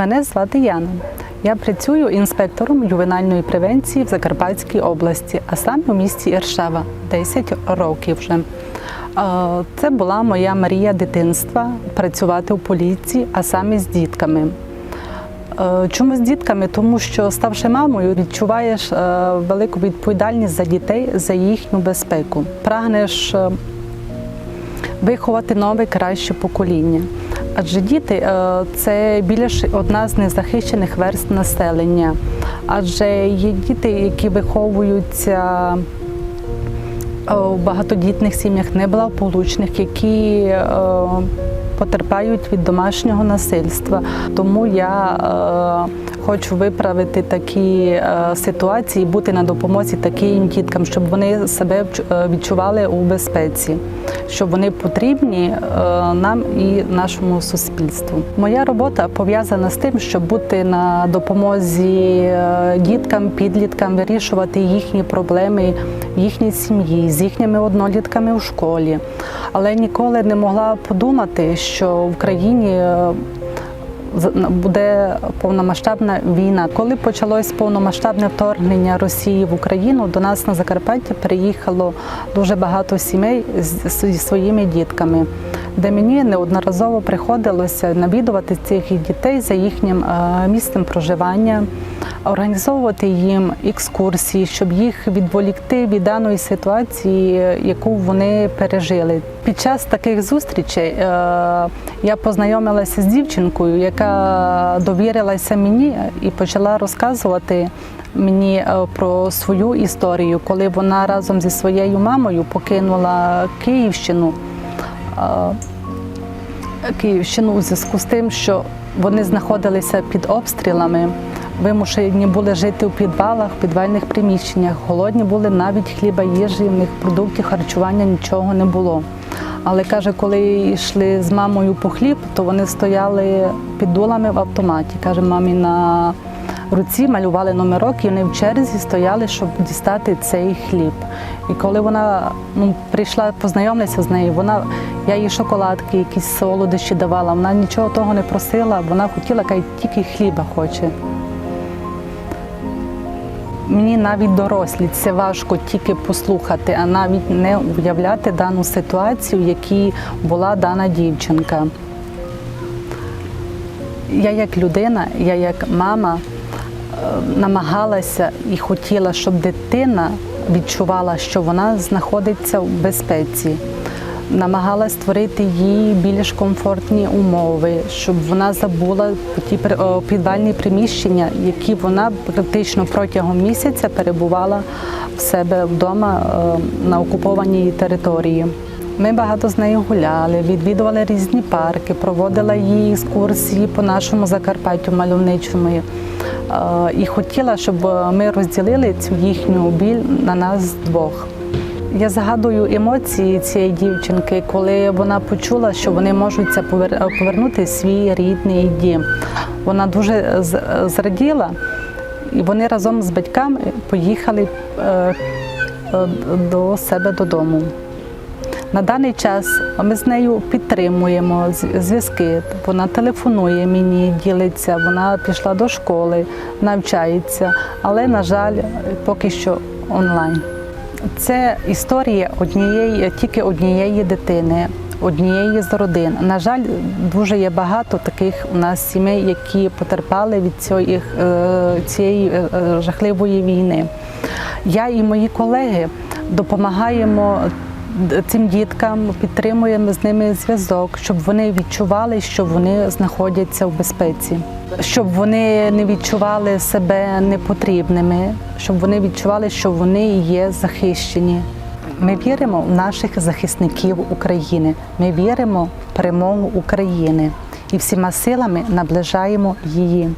Мене звати Яна. Я працюю інспектором ювенальної превенції в Закарпатській області, а саме у місті Іршава 10 років вже. Це була моя мрія дитинства працювати у поліції, а саме з дітками. Чому з дітками? Тому що, ставши мамою, відчуваєш велику відповідальність за дітей, за їхню безпеку. Прагнеш виховати нове краще покоління. Адже діти е, це біля одна з незахищених верст населення. Адже є діти, які виховуються в багатодітних сім'ях, неблагополучних, які е, потерпають від домашнього насильства. Тому я е, хочу виправити такі е, ситуації, бути на допомозі таким діткам, щоб вони себе е, відчували у безпеці, щоб вони потрібні е, нам і нашому суспільству. Моя робота пов'язана з тим, щоб бути на допомозі е, діткам, підліткам, вирішувати їхні проблеми їхній сім'ї, з їхніми однолітками у школі. Але ніколи не могла подумати, що в країні е, буде повномасштабна війна. Коли почалось повномасштабне вторгнення Росії в Україну, до нас на Закарпаття приїхало дуже багато сімей зі своїми дітками, де мені неодноразово приходилося навідувати цих дітей за їхнім е, місцем проживання, організовувати їм екскурсії, щоб їх відволікти від даної ситуації, яку вони пережили. Під час таких зустрічей е, я познайомилася з дівчинкою, яка довірилася мені і почала розказувати мені е, про свою історію, коли вона разом зі своєю мамою покинула Київщину. Е, Київщину у зв'язку з тим, що вони знаходилися під обстрілами, вимушені були жити у підвалах, підвальних приміщеннях, голодні були навіть хліба, їжі, в них продуктів харчування нічого не було. Але каже, коли йшли з мамою по хліб, то вони стояли під дулами в автоматі. Каже, мамі на руці малювали номерок і вони в черзі стояли, щоб дістати цей хліб. І коли вона ну, прийшла познайомитися з нею, вона я їй шоколадки, якісь солодощі давала. Вона нічого того не просила, вона хотіла, каже, тільки хліба хоче. Мені навіть дорослі це важко тільки послухати, а навіть не уявляти дану ситуацію, в якій була дана дівчинка. Я як людина, я як мама е, намагалася і хотіла, щоб дитина відчувала, що вона знаходиться в безпеці. Намагалась створити їй більш комфортні умови, щоб вона забула ті при- підвальні приміщення, які вона практично протягом місяця перебувала в себе вдома е, на окупованій території. Ми багато з нею гуляли, відвідували різні парки, проводила їй екскурсії по нашому Закарпаттю мальовничому. Е, І хотіла, щоб ми розділили цю їхню біль на нас двох. Я згадую емоції цієї дівчинки, коли вона почула, що вони можуть це повернути свій рідний дім. Вона дуже зраділа, і вони разом з батьками поїхали е, е, до себе додому. На даний час ми з нею підтримуємо зв'язки. Вона телефонує мені, ділиться, вона пішла до школи, навчається, але, на жаль, поки що онлайн. Це історія однієї, тільки однієї дитини, однієї з родин. На жаль, дуже є багато таких у нас сімей, які потерпали від цієї, е, цієї е, е, жахливої війни. Я і мої колеги допомагаємо цим діткам, підтримуємо з ними зв'язок, щоб вони відчували, що вони знаходяться в безпеці, щоб вони не відчували себе непотрібними, щоб вони відчували, що вони є захищені. Ми віримо в наших захисників України. Ми віримо в перемогу України і всіма силами наближаємо її.